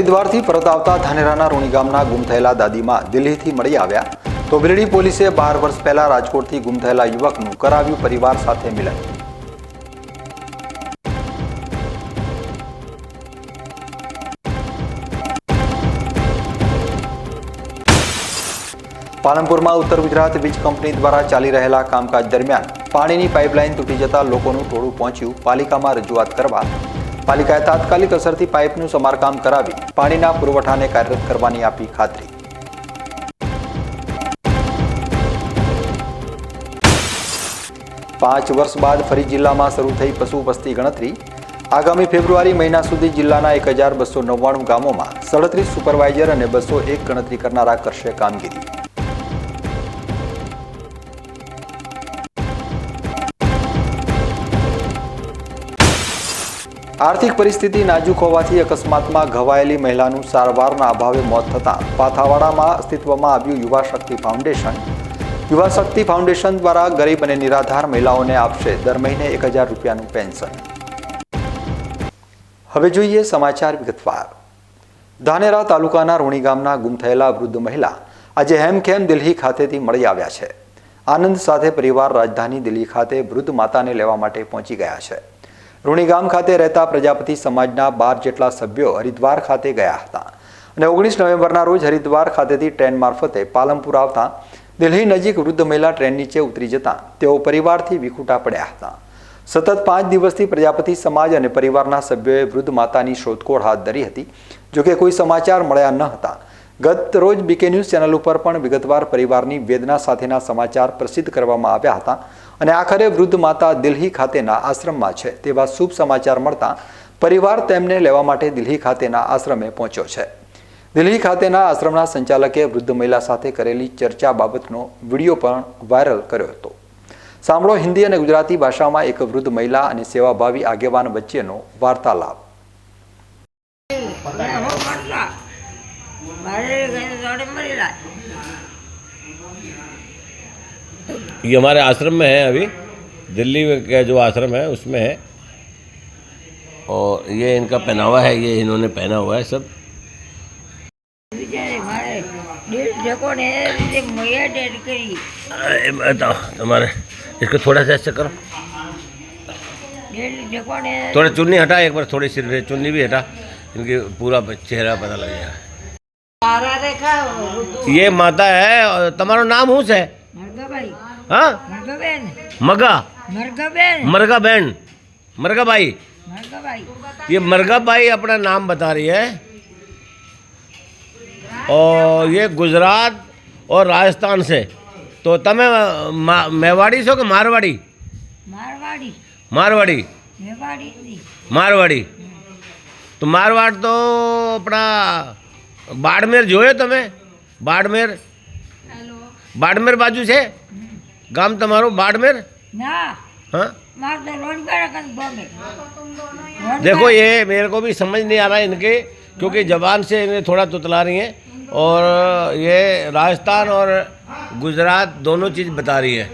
હરિદ્વારથી પરત આવતા ધાનેરાના રૂણી ગામના ગુમ થયેલા દાદીમાં દિલ્હીથી મળી આવ્યા તો બિરડી પોલીસે બાર વર્ષ પહેલા રાજકોટથી ગુમ થયેલા યુવકનું કરાવ્યું પરિવાર સાથે મિલન. પાલનપુરમાં ઉત્તર ગુજરાત વીજ કંપની દ્વારા ચાલી રહેલા કામકાજ દરમિયાન પાણીની પાઇપલાઇન તૂટી જતા લોકોનું ટોળું પહોંચ્યું. પાલિકામાં રજૂઆત કરવા પાલિકાએ તાત્કાલિક અસરથી પાઇપનું સમારકામ કરાવી પાણીના પુરવઠાને કાર્યરત કરવાની આપી ખાતરી. પાંચ વર્ષ બાદ ફરી જિલ્લામાં શરૂ થઈ પશુ વસ્તી ગણતરી. આગામી ફેબ્રુઆરી મહિના સુધી જિલ્લાના એક હજાર બસો નવ્વાણું ગામોમાં સડત્રીસ સુપરવાઇઝર અને બસો એક ગણતરી કરનારા કરશે કામગીરી. આર્થિક પરિસ્થિતિ નાજુક હોવાથી અકસ્માતમાં ઘવાયેલી મહિલાનું સારવારના અભાવે મોત થતાં પાથાવાડામાં અસ્તિત્વમાં આવ્યું યુવા શક્તિ ફાઉન્ડેશન. યુવા શક્તિ ફાઉન્ડેશન દ્વારા ગરીબ અને નિરાધાર મહિલાઓને આપશે દર મહિને એક હજાર રૂપિયાનું પેન્શન. હવે જોઈએ સમાચાર વિગતવાર. ધાનેરા તાલુકાના રૂણી ગામના ગુમ થયેલા વૃદ્ધ મહિલા આજે હેમખેમ દિલ્હી ખાતેથી મળી આવ્યા છે. આનંદ સાથે પરિવાર રાજધાની દિલ્હી ખાતે વૃદ્ધ માતાને લેવા માટે પહોંચી ગયા છે. રૂણી ગામ ખાતે રહેતા પ્રજાપતિ સમાજના બાર જેટલા સભ્યો હરિદ્વાર ખાતે ગયા હતા. અને ઓગણીસ નવેમ્બરના રોજ હરિદ્વાર ખાતેથી ટ્રેન મારફતે પાલનપુર આવતા દિલ્હી નજીક વૃદ્ધ મહિલા ટ્રેન નીચે ઉતરી જતા તેઓ પરિવારથી વિખૂટા પડ્યા હતા. સતત પાંચ દિવસથી પ્રજાપતિ સમાજ અને પરિવારના સભ્યોએ વૃદ્ધ માતાની શોધખોળ હાથ ધરી હતી જોકે કોઈ સમાચાર મળ્યા ન હતા. ગત રોજ બીકે ન્યૂઝ ચેનલ ઉપર પણ વિગતવાર પરિવારની વેદના સાથેના સમાચાર પ્રસિદ્ધ કરવામાં આવ્યા હતા. અને આખરે વૃદ્ધ માતા દિલ્હી ખાતેના આશ્રમમાં છે તેવા શુભ સમાચાર મળતા પરિવાર તેમને લેવા માટે દિલ્હી ખાતેના આશ્રમે પહોંચ્યો છે. દિલ્હી ખાતેના આશ્રમના સંચાલકે વૃદ્ધ મહિલા સાથે કરેલી ચર્ચા બાબતનો વીડિયો પણ વાયરલ કર્યો હતો. સાંભળો હિન્દી અને ગુજરાતી ભાષામાં એક વૃદ્ધ મહિલા અને સેવાભાવી આગેવાન વચ્ચેનો વાર્તાલાપ. મારે ये हमारे आश्रम में है अभी दिल्ली का जो आश्रम है उसमें है। और ये इनका पहनावा है ये इन्होंने पहना हुआ है सब। अरे बताओ तुम्हारे इसको थोड़ा सा ऐसे करो। थोड़ा चुन्नी हटा एक बार थोड़ी सी चुन्नी भी हटा इनके पूरा चेहरा पता लग गया ये माता है तुम्हारा नाम हूँ? से भाई। हाँ મરગાબેન मगा મરગાબેન मरगा बहन मरगा भाई મરગાભાઈ ये मरगा बाई अपना नाम बता रही है और ये गुजरात और राजस्थान से तो તમે मा- मेवाड़ी છો કે મારવાડી મારવાડી મારવાડી મેવાડી નથી મારવાડી તો મારવાડ તો આપણા બાડમેર જોયો તમે બાડમેર બાડમેર બાજુ છે ગામ તમારું બાડમેર ના हाँ માર તો રોજગાર કન ગમે देखो ये मेरे को भी समझ नहीं आ रहा है इनके क्योंकि जबान से इन्हें थोड़ा तुतला रही हैं और ये राजस्थान और गुजरात दोनों चीज़ बता रही है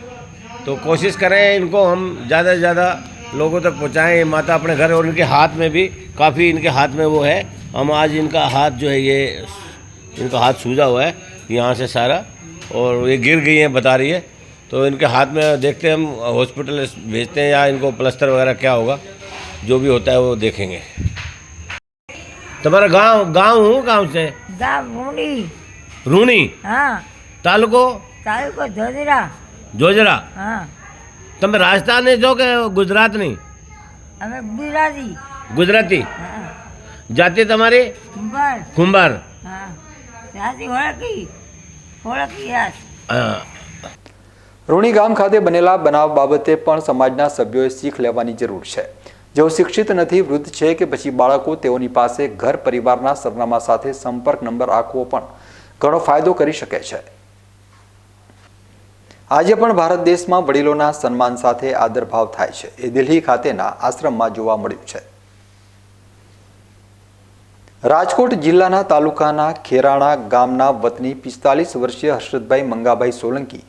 तो कोशिश करें इनको हम ज़्यादा से ज़्यादा लोगों तक पहुँचाएँ ये माता अपने घर और इनके हाथ में भी काफ़ी इनके हाथ में वो है हम आज इनका हाथ जो है ये इनका हाथ सूजा हुआ है यहाँ से सारा और ये गिर गई हैं बता रही है तो इनके हाथ में देखते हैं हम हॉस्पिटल भेजते हैं या इनको प्लस्तर वगैरह क्या होगा जो भी होता है वो देखेंगे तुम्हारा गांव गांव हूँ गांव से ગામ રૂડી रूनी હા तालुको તાલુકો ધોધરા जोजरा હા તમે રાજસ્થાન છો કે ગુજરાતની અમે ગુજરાતી ગુજરાતી હા જાતિ તમારી કુંભાર કુંભાર હા ત્યાંથી ઓળખી ઓળખી યાર હા. રૂણી ગામ ખાતે બનેલા બનાવ બાબતે પણ સમાજના સભ્યોએ શીખ લેવાની જરૂર છે. જેઓ શિક્ષિત નથી, વૃદ્ધ છે કે પછી બાળકો, તેઓની પાસે ઘર પરિવારના સરનામા સાથે સંપર્ક નંબર રાખવો પણ ઘણો ફાયદો કરી શકે છે. આજે પણ ભારત દેશમાં વડીલોના સન્માન સાથે આદરભાવ થાય છે. એ દિલ્હી ખાતેના આશ્રમમાં જોવા મળ્યું છે. રાજકોટ જિલ્લાના તાલુકાના ખેરાણા ગામના વતની પિસ્તાલીસ વર્ષીય હર્ષદભાઈ મંગાભાઈ સોલંકી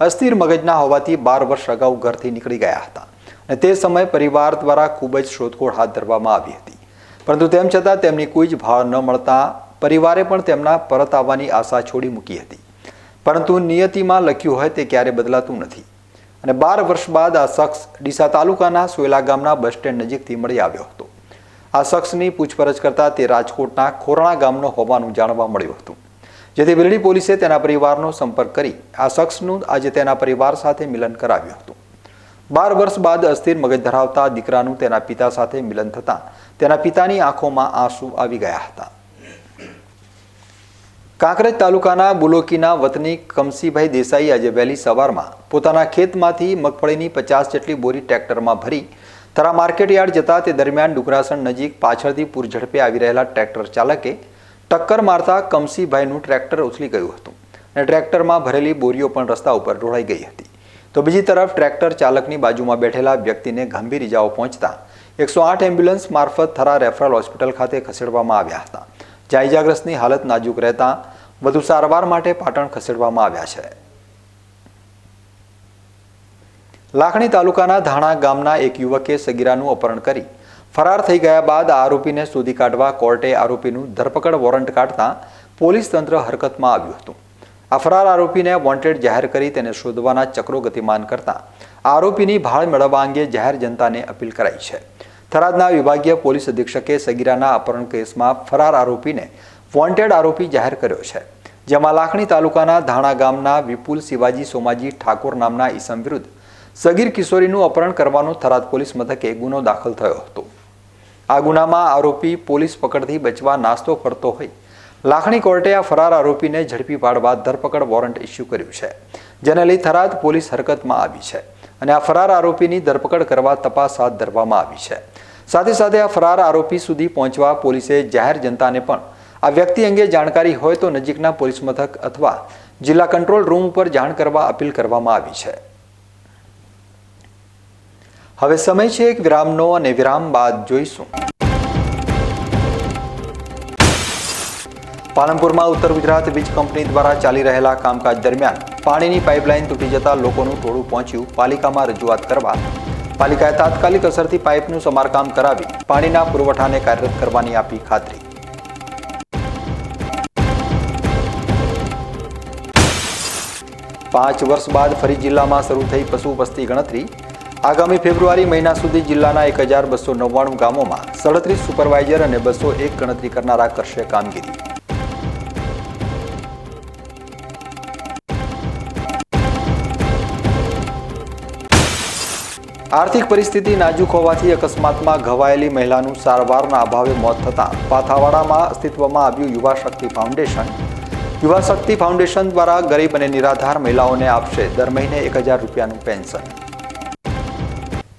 અસ્થિર મગજના હોવાથી બાર વર્ષ અગાઉ ઘરથી નીકળી ગયા હતા અને તે સમયે પરિવાર દ્વારા ખૂબ જ શોધખોળ હાથ ધરવામાં આવી હતી. પરંતુ તેમ છતાં તેમની કોઈ જ ભાળ ન મળતા પરિવારે પણ તેમના પરત આવવાની આશા છોડી મૂકી હતી. પરંતુ નિયતિમાં લખ્યું હોય તે ક્યારે બદલાતું નથી. અને બાર વર્ષ બાદ આ શખ્સ ડીસા તાલુકાના સોયલા ગામના બસ સ્ટેન્ડ નજીકથી મળી આવ્યો હતો. આ શખ્સની પૂછપરછ કરતા તે રાજકોટના ખોરણા ગામનો હોવાનું જાણવા મળ્યું હતું. જેથી વિરળી પોલીસે તેના પરિવારનો સંપર્ક કરી આ શખ્સનું આજે તેના પરિવાર સાથે મિલન કરાવ્યું હતું. બાર વર્ષ બાદ અસ્થિર મગજ ધરાવતા દીકરાનું તેના પિતા સાથે મિલન થતાં તેના પિતાની આંખોમાં આંસુ આવી ગયા હતા. કાંકરેજ તાલુકાના બુલોકીના વતની કમસીભાઈ દેસાઈ આજે વહેલી સવારમાં પોતાના ખેતમાંથી મગફળીની પચાસ જેટલી બોરી ટ્રેક્ટરમાં ભરી તરા માર્કેટ જતા તે દરમિયાન ડુકરાસણ નજીક પાછળથી પૂરઝડપે આવી રહેલા ટ્રેક્ટર ચાલકે ટક્કર મારતા કમસીભાઈનું ટ્રેક્ટર ઉછલી ગયું હતું અને ટ્રેક્ટરમાં ભરેલી બોરીઓ પણ રસ્તા ઉપર ઢોળાઈ ગઈ હતી. તો બીજી તરફ ટ્રેક્ટર ચાલકની બાજુમાં બેઠેલા વ્યક્તિને ગંભીર ઇજાઓ પહોંચતા એકસો આઠ એમ્બ્યુલન્સ મારફત થરા રેફરલ હોસ્પિટલ ખાતે ખસેડવામાં આવ્યા હતા. જ્યાં ઇજાગ્રસ્તની હાલત નાજુક રહેતા વધુ સારવાર માટે પાટણ ખસેડવામાં આવ્યા છે. લાખણી તાલુકાના ધાણા ગામના એક યુવકે સગીરાનું અપહરણ કરી ફરાર થઈ ગયા બાદ આરોપીને શોધી કાઢવા કોર્ટે આરોપીનું ધરપકડ વોરંટ કાઢતા પોલીસ તંત્ર હરકતમાં આવ્યું હતું. આ ફરાર આરોપીને વોન્ટેડ જાહેર કરી તેને શોધવાના ચક્રો ગતિમાન કરતા આરોપીની ભાળ મેળવવા અંગે જાહેર જનતાને અપીલ કરાઈ છે. થરાદના વિભાગીય પોલીસ અધિક્ષકે સગીરાના અપહરણ કેસમાં ફરાર આરોપીને વોન્ટેડ આરોપી જાહેર કર્યો છે. જેમાં લાખણી તાલુકાના ધાણા ગામના વિપુલ શિવાજી સોમાજી ઠાકોર નામના ઈસમ વિરુદ્ધ સગીર કિશોરીનું અપહરણ કરવાનો થરાદ પોલીસ મથકે ગુનો દાખલ થયો હતો. આ ગુનામાં આરોપી પોલીસ પકડથી બચવા નાસ્તો કરતો હોય. લાખણી કોર્ટે આ ફરાર આરોપીને ઝડપી પાડવા ધરપકડ વોરંટ ઇસ્યુ કર્યું છે, જેને લઈ થરાદ પોલીસ હરકતમાં આવી છે અને આ ફરાર આરોપીની ધરપકડ કરવા તપાસ હાથ ધરવામાં આવી છે. સાથે સાથે આ ફરાર આરોપી સુધી પહોંચવા પોલીસે જાહેર જનતાને પણ આ વ્યક્તિ અંગે જાણકારી હોય તો નજીકના પોલીસ મથક અથવા જિલ્લા કંટ્રોલ રૂમ ઉપર જાણ કરવા અપીલ કરવામાં આવી છે. હવે સમય છે એક વિરામનો અને વિરામ બાદ જોઈશું. પાલનપુરમાં ઉત્તર ગુજરાત વીજ કંપની દ્વારા ચાલી રહેલા કામકાજ દરમિયાન પાણીની પાઇપલાઇન તૂટી જતા લોકોનું ટોળું પહોંચ્યું. પાલિકામાં રજૂઆત કરવા પાલિકાએ તાત્કાલિક અસરથી પાઇપનું સમારકામ કરાવી પાણીના પુરવઠાને કાર્યરત કરવાની આપી ખાતરી. પાંચ વર્ષ બાદ ફરી જિલ્લામાં શરૂ થઈ પશુ વસ્તી ગણતરી. આગામી ફેબ્રુઆરી મહિના સુધી જિલ્લાના એક હજાર બસો નવ્વાણું ગામોમાં સડત્રીસ સુપરવાઇઝર અને બસો એક ગણતરી કરનારા કરશે કામગીરી. આર્થિક પરિસ્થિતિ નાજુક હોવાથી અકસ્માતમાં ઘવાયેલી મહિલાનું સારવારના અભાવે મોત થતાં પાથાવાડામાં અસ્તિત્વમાં આવ્યું યુવા શક્તિ ફાઉન્ડેશન. યુવા શક્તિ ફાઉન્ડેશન દ્વારા ગરીબ અને નિરાધાર મહિલાઓને આપશે દર મહિને એક હજાર રૂપિયાનું પેન્શન.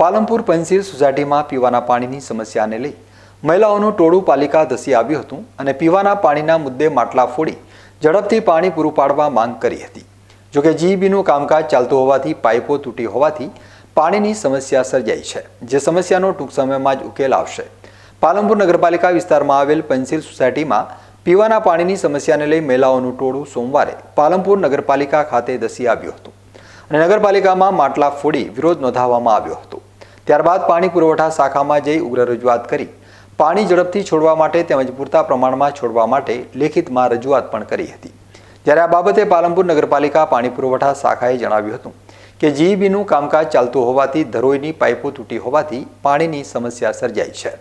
પાલનપુર પેન્સિલ સોસાયટીમાં પીવાના પાણીની સમસ્યાને લઈ મહિલાઓનું ટોળું પાલિકા ધસી આવ્યું હતું અને પીવાના પાણીના મુદ્દે માટલા ફોડી ઝડપથી પાણી પૂરું પાડવા માંગ કરી હતી. જોકે જીઈબીનું કામકાજ ચાલતું હોવાથી પાઇપો તૂટી હોવાથી પાણીની સમસ્યા સર્જાઈ છે, જે સમસ્યાનો ટૂંક સમયમાં જ ઉકેલ આવશે. પાલનપુર નગરપાલિકા વિસ્તારમાં આવેલ પેન્સિલ સોસાયટીમાં પીવાના પાણીની સમસ્યાને લઈ મહિલાઓનું ટોળું સોમવારે પાલનપુર નગરપાલિકા ખાતે ધસી આવ્યું હતું અને નગરપાલિકામાં માટલા ફોડી વિરોધ નોંધાવવામાં આવ્યો હતો. ત્યારબાદ પાણી પુરવઠા શાખામાં જઈ ઉગ્ર રજૂઆત કરી. પાણી ઝડપથી છોડવા માટે તેમજ પૂરતા પ્રમાણમાં છોડવા માટે લેખિતમાં રજૂઆત પણ કરી હતી. જ્યારે આ બાબતે પાલનપુર નગરપાલિકા પાણી પુરવઠા શાખાએ જણાવ્યું હતું કે જીઈબીનું કામકાજ ચાલતું હોવાથી ધરોઈની પાઇપો તૂટી હોવાથી પાણીની સમસ્યા સર્જાઈ છે.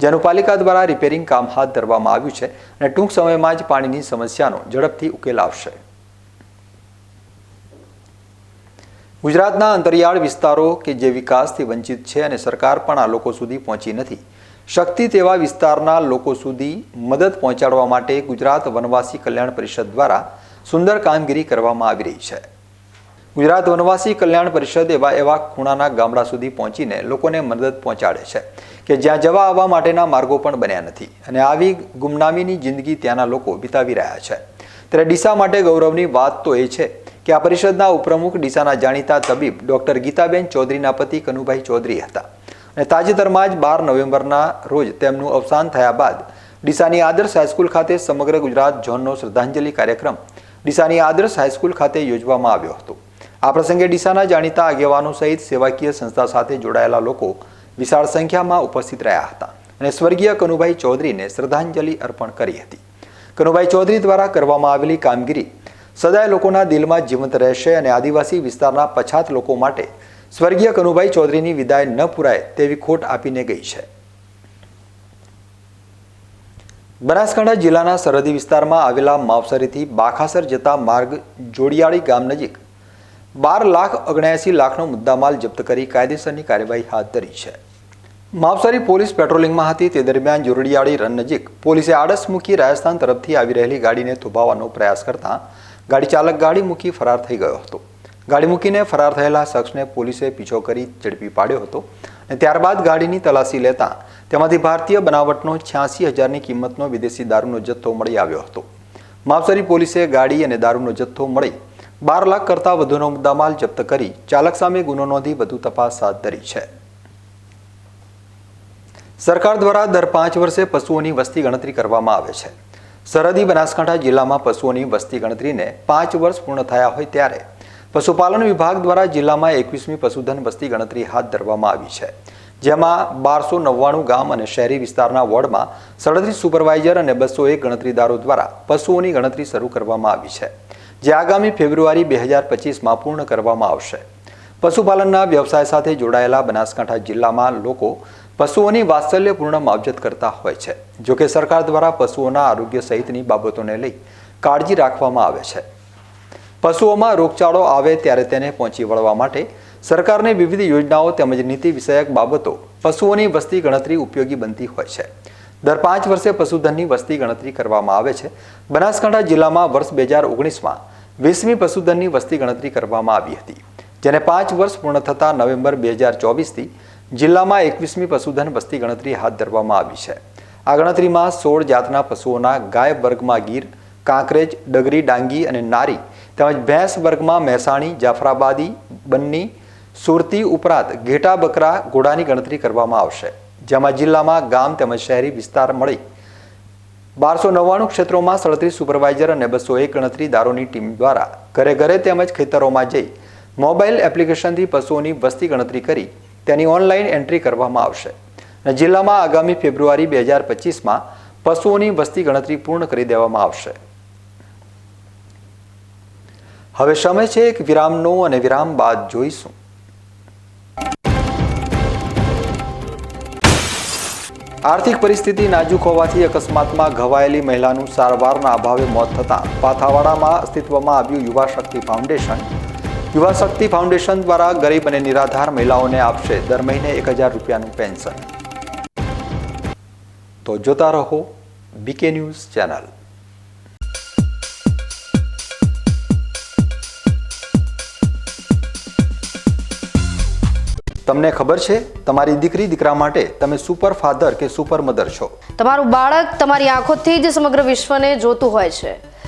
જેનું પાલિકા દ્વારા રિપેરિંગ કામ હાથ ધરવામાં આવ્યું છે અને ટૂંક સમયમાં જ પાણીની સમસ્યાનો ઝડપથી ઉકેલ આવશે. ગુજરાતના અંતરિયાળ વિસ્તારો કે જે વિકાસથી વંચિત છે અને સરકાર પણ આ લોકો સુધી પહોંચી નથી. શક્તિ તેવા વિસ્તારના લોકો સુધી મદદ પહોંચાડવા માટે ગુજરાત વનવાસી કલ્યાણ પરિષદ દ્વારા સુંદર કામગીરી કરવામાં આવી રહી છે. ગુજરાત વનવાસી કલ્યાણ પરિષદ એવા એવા ખૂણાના ગામડા સુધી પહોંચીને લોકોને મદદ પહોંચાડે છે કે જ્યાં જવા આવવા માટેના માર્ગો પણ બન્યા નથી અને આવી ગુમનામીની જિંદગી ત્યાંના લોકો વિતાવી રહ્યા છે. ત્યારે ડીસા માટે ગૌરવની વાત તો એ છે કે આ પરિષદના ઉપપ્રમુખ ડીસાના જાણીતા તબીબ ડોક્ટર ગીતાબેન ચૌધરીના પતિ કનુભાઈ ચૌધરી હતા. અને તાજેતરમાં જ બાર નવેમ્બરના રોજ તેમનું અવસાન થયા બાદ ડીસાની આદર્શ હાઈસ્કૂલ ખાતે સમગ્ર ગુજરાત ઝોનનો શ્રદ્ધાંજલિ કાર્યક્રમ ડીસાની આદર્શ હાઈસ્કૂલ ખાતે યોજવામાં આવ્યો હતો. આ પ્રસંગે ડીસાના જાણીતા આગેવાનો સહિત સેવાકીય સંસ્થા સાથે જોડાયેલા લોકો વિશાળ સંખ્યામાં ઉપસ્થિત રહ્યા હતા અને સ્વર્ગીય કનુભાઈ ચૌધરીને શ્રદ્ધાંજલિ અર્પણ કરી હતી. કનુભાઈ ચૌધરી દ્વારા કરવામાં આવેલી કામગીરી સદાય લોકોના દિલમાં જીવંત રહેશે અને આદિવાસી વિસ્તારના પછાત લોકો માટે સ્વર્ગીય કનુભાઈ ચૌધરીની વિદાય ન પુરાય તેવી ખોટ આપીને ગઈ છે. બનાસકાંઠા જિલ્લાના સરહદી વિસ્તારમાં આવેલા માવસરીથી બાખાસર જતા માર્ગ જોડિયાળી ગામ નજીક બાર લાખ ઓગણ્યાસી લાખનો મુદ્દામાલ જપ્ત કરી કાયદેસરની કાર્યવાહી હાથ ધરી છે. માવસરી પોલીસ પેટ્રોલિંગમાં હતી તે દરમિયાન જોરડિયાળી રન નજીક પોલીસે આડસ મૂકી રાજસ્થાન તરફથી આવી રહેલી ગાડીને થોભાવવાનો પ્રયાસ કરતા ગાડી ચાલક ગાડી મૂકી ફરાર થઈ ગયો હતો. ગાડી મૂકીને ફરાર થયેલા શખ્સને પોલીસે પીછો કરી ઝડપી પાડ્યો હતો અને ત્યારબાદ ગાડીની તલાશી લેતા તેમાંથી ભારતીય બનાવટનો છ્યાસી હજારની કિંમતનો વિદેશી દારૂનો જથ્થો મળી આવ્યો હતો. માવસરી પોલીસે ગાડી અને દારૂનો જથ્થો મળી બાર લાખ કરતાં વધુનો મુદ્દામાલ જપ્ત કરી ચાલક સામે ગુનો નોંધી વધુ તપાસ હાથ ધરી છે. સરકાર દ્વારા દર પાંચ વર્ષે પશુઓની વસ્તી ગણતરી કરવામાં આવે છે. સરહદી બનાસકાંઠા જિલ્લામાં પશુઓની વસ્તી ગણતરીને પાંચ વર્ષ પૂર્ણ થયા હોય ત્યારે પશુપાલન વિભાગ દ્વારા જિલ્લામાં એકવીસમી પશુધન વસ્તી ગણતરી હાથ ધરવામાં આવી છે, જેમાં બારસો નવ્વાણું ગામ અને શહેરી વિસ્તારના વોર્ડમાં સડત્રીસ સુપરવાઇઝર અને બસો એક ગણતરીદારો દ્વારા પશુઓની ગણતરી શરૂ કરવામાં આવી છે, જે આગામી ફેબ્રુઆરી બે હજાર પચીસમાં પૂર્ણ કરવામાં આવશે. પશુપાલનના વ્યવસાય સાથે જોડાયેલા બનાસકાંઠા જિલ્લામાં લોકો પશુઓની વાત્સલ્યપૂર્ણ માવજત કરતા હોય છે જોકે સરકાર દ્વારા પશુઓના આરોગ્ય સહિતની બાબતોને લઈ કાળજી રાખવામાં આવે છે. પશુઓમાં રોગચાળો આવે ત્યારે તેને પહોંચી વળવા માટે સરકારની વિવિધ યોજનાઓ તેમજ નીતિ વિષયક બાબતો પશુઓની વસ્તી ગણતરી ઉપયોગી બનતી હોય છે. દર પાંચ વર્ષે પશુધનની વસ્તી ગણતરી કરવામાં આવે છે. બનાસકાંઠા જિલ્લામાં વર્ષ બે હજાર ઓગણીસમાં વીસમી પશુધનની વસ્તી ગણતરી કરવામાં આવી હતી, જેને પાંચ વર્ષ પૂર્ણ થતાં નવેમ્બર બે હજાર ચોવીસથી જિલ્લામાં એકવીસમી પશુધન વસ્તી ગણતરી હાથ ધરવામાં આવી છે. આ ગણતરીમાં સોળ જાતના પશુઓના ગાય વર્ગમાં ગીર, કાંકરેજ, ડગરી, ડાંગી અને નારી તેમજ ભેંસ વર્ગમાં મહેસાણી, જાફરાબાદી, બન્ની, સુરતી ઉપરાંત ઘેટા બકરા ઘોડાની ગણતરી કરવામાં આવશે. જેમાં જિલ્લામાં ગામ તેમજ શહેરી વિસ્તાર મળી બારસો નવ્વાણું ક્ષેત્રોમાં સડત્રીસ સુપરવાઇઝર અને બસો એક ગણતરીદારોની ટીમ દ્વારા ઘરે ઘરે તેમજ ખેતરોમાં જઈ મોબાઈલ એપ્લિકેશનથી પશુઓની વસ્તી ગણતરી કરી તેની ઓનલાઈન એન્ટ્રી કરવામાં આવશે. અને જિલ્લામાં આગામી ફેબ્રુઆરી બે હજાર પચીસમાં પશુઓની વસ્તી ગણતરી પૂર્ણ કરી દેવામાં આવશે. હવે સમય છે એક વિરામનો અને વિરામ બાદ જોઈશું. આર્થિક પરિસ્થિતિ નાજુક હોવાથી અકસ્માતમાં ઘવાયેલી મહિલાનું સારવારના અભાવે મોત થતાં પાથાવાડામાં અસ્તિત્વમાં આવ્યું યુવા શક્તિ ફાઉન્ડેશન યુવા શક્તિ ફાઉન્ડેશન દ્વારા ગરીબ અને નિરાધાર મહિલાઓને આપશે દર મહિને એક હજાર રૂપિયાનું પેન્શન. તો જોતા રહો બીકે ન્યૂઝ ચેનલ. તમને ખબર છે, તમારી દીકરી, દીકરા માટે તમે સુપર ફાધર કે સુપર મધર છો? તમારું બાળક તમારી આંખોથી જ સમગ્ર વિશ્વને જોતું હોય છે.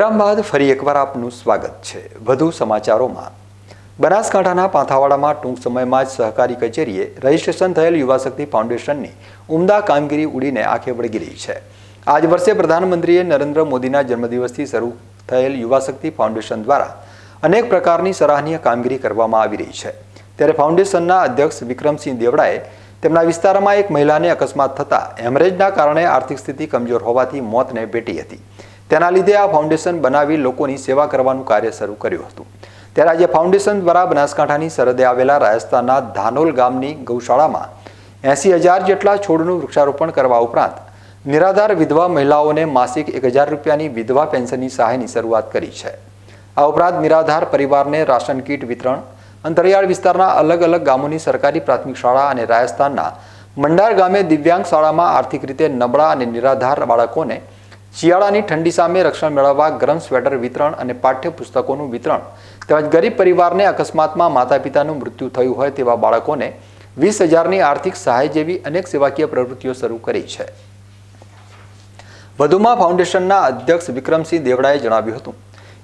વિરામ બાદ ફરી એકવાર આપનું સ્વાગત છે. વધુ સમાચારોમાં. બનાસકાંઠાના પાંથાવાડામાં ટૂંક સમયમાં જ સહકારી કચેરીએ રજીસ્ટ્રેશન થયેલ યુવા શક્તિ ફાઉન્ડેશનની ઉમદા કામગીરી ઉડીને આંખે વળગી રહી છે. આજ વર્ષે પ્રધાનમંત્રીએ નરેન્દ્ર મોદીના જન્મદિવસથી શરૂ થયેલ યુવા શક્તિ ફાઉન્ડેશન દ્વારા અનેક પ્રકારની સરાહનીય કામગીરી કરવામાં આવી રહી છે. ત્યારે ફાઉન્ડેશનના અધ્યક્ષ વિક્રમસિંહ દેવડાએ તેમના વિસ્તારમાં એક મહિલાને અકસ્માત થતાં હેમરેજના કારણે આર્થિક સ્થિતિ કમજોર હોવાથી મોતને ભેટી હતી. તેના લીધે આ ફાઉન્ડેશન બનાવી લોકોની સેવા કરવાનું કાર્ય શરૂ કર્યું હતું. ત્યારે આજે ફાઉન્ડેશન દ્વારા બનાસકાંઠાની સરહદે આવેલા રાજસ્થાનના ધાનોલ ગામની ગૌશાળામાં એંસી હજાર જેટલા છોડનું વૃક્ષારોપણ કરવા ઉપરાંત નિરાધાર વિધવા મહિલાઓને માસિક એક હજાર રૂપિયાની વિધવા પેન્શનની સહાયની શરૂઆત કરી છે. આ ઉપરાંત નિરાધાર પરિવારને રાશન કીટ વિતરણ, અંતરિયાળ વિસ્તારના અલગ અલગ ગામોની સરકારી પ્રાથમિક શાળા અને રાજસ્થાનના મંડાર ગામે દિવ્યાંગ શાળામાં આર્થિક રીતે નબળા અને નિરાધાર બાળકોને શિયાળાની ઠંડી સામે રક્ષણ મેળવવા ગરમ સ્વેટર વિતરણ અને પાઠ્યપુસ્તકોનું વિતરણ તેમજ ગરીબ પરિવારને અકસ્માતમાં માતા પિતાનું મૃત્યુ થયું હોય તેવા બાળકોને વીસ હજારની આર્થિક સહાય જેવી અનેક સેવાકીય પ્રવૃત્તિઓ શરૂ કરી છે. વધુમાં ફાઉન્ડેશનના અધ્યક્ષ વિક્રમસિંહ દેવડાએ જણાવ્યું હતું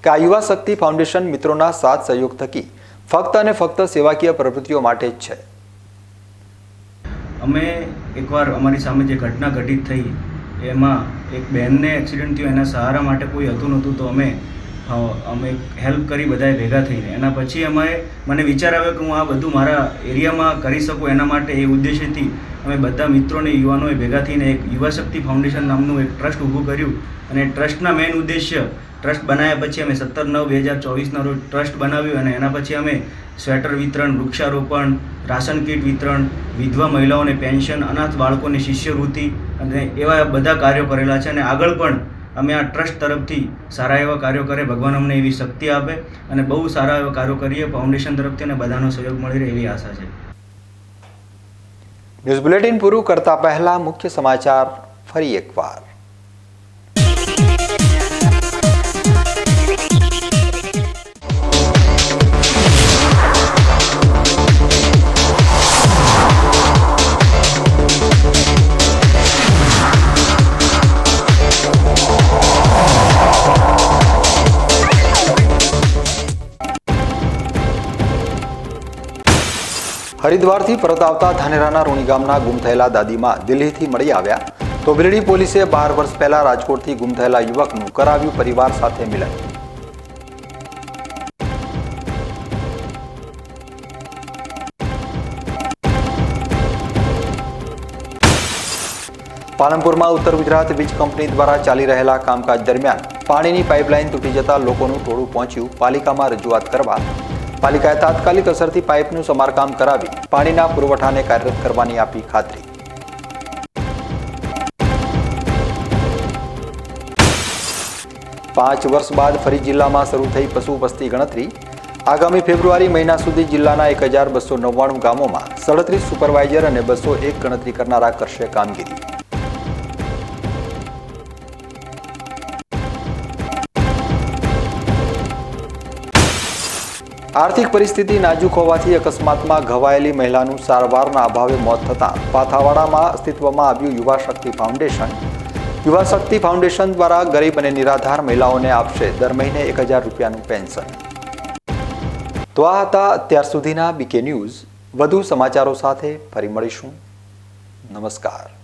કે આ યુવા શક્તિ ફાઉન્ડેશન મિત્રોના સાથ સહયોગ થકી ફક્ત અને ફક્ત સેવાકીય પ્રવૃત્તિઓ માટે જ છે. અમે એકવાર અમારી સામે જે ઘટના ઘટિત થઈ એમાં એક બહેનને એક્સિડન્ટ થયો એના સહારા માટે કોઈ હતું નહોતું તો અમે અમે હેલ્પ કરી બધાએ ભેગા થઈને. એના પછી અમે મને વિચાર આવ્યો કે હું આ બધું મારા એરિયામાં કરી શકું એના માટે એ ઉદ્દેશ્યથી અમે બધા મિત્રોને, યુવાનોએ ભેગા થઈને એક યુવા શક્તિ ફાઉન્ડેશન નામનું એક ટ્રસ્ટ ઊભું કર્યું. અને ટ્રસ્ટના મેઇન ઉદ્દેશ્ય ટ્રસ્ટ બનાવ્યા પછી અમે સત્તર નવ બે હજાર ચોવીસના રોજ ટ્રસ્ટ બનાવ્યું અને એના પછી અમે સ્વેટર વિતરણ, વૃક્ષારોપણ, રાશન કીટ વિતરણ, વિધવા મહિલાઓને પેન્શન, અનાથ બાળકોને શિષ્યવૃત્તિ અને એવા બધા કાર્યો કરેલા છે અને આગળ પણ અમે આ ટ્રસ્ટ તરફથી સારા એવા કાર્યો કરે, ભગવાન અમને એવી શક્તિ આપે અને બહુ સારા એવા કાર્યો કરીએ ફાઉન્ડેશન તરફથી અને બધાનો સહયોગ મળી રહે એવી આશા છે. ન્યૂઝ બુલેટિન પૂરું કરતા પહેલા મુખ્ય સમાચાર ફરી એકવાર. હરિદ્વારથી પરત આવતા ધાનેરાના રૂણી ગામના ગુમ થયેલા દાદીમાં દિલ્હીથી મળી આવ્યા. તો બિરડી પોલીસે બાર વર્ષ પહેલા રાજકોટથી ગુમ થયેલા યુવકનું કરાવ્યું પરિવાર સાથે મિલન. પાલનપુરમાં ઉત્તર ગુજરાત વીજ કંપની દ્વારા ચાલી રહેલા કામકાજ દરમિયાન પાણીની પાઇપલાઇન તૂટી જતા લોકોનું ટોળું પહોંચ્યું. પાલિકામાં રજૂઆત કરવા પાલિકાએ તાત્કાલિક અસરથી પાઇપનું સમારકામ કરાવી પાણીના પુરવઠાને કાર્યરત કરવાની આપી ખાતરી. પાંચ વર્ષ બાદ ફરી જિલ્લામાં શરૂ થઈ પશુ વસ્તી ગણતરી. આગામી ફેબ્રુઆરી મહિના સુધી જિલ્લાના એક હજાર બસો નવ્વાણું ગામોમાં સડત્રીસ સુપરવાઇઝર અને બસો એક ગણતરી કરનારા કરશે કામગીરી. આર્થિક પરિસ્થિતિ નાજુક હોવાથી અકસ્માતમાં ઘવાયેલી મહિલાનું સારવારના અભાવે મોત થતાં પાથાવાડામાં અસ્તિત્વમાં આવ્યું યુવા શક્તિ ફાઉન્ડેશન. યુવા શક્તિ ફાઉન્ડેશન દ્વારા ગરીબ અને નિરાધાર મહિલાઓને આપશે દર મહિને એક હજાર રૂપિયાનું પેન્શન. તો આ હતા અત્યાર સુધીના બીકે ન્યૂઝ. વધુ સમાચારો સાથે ફરી મળીશું. નમસ્કાર.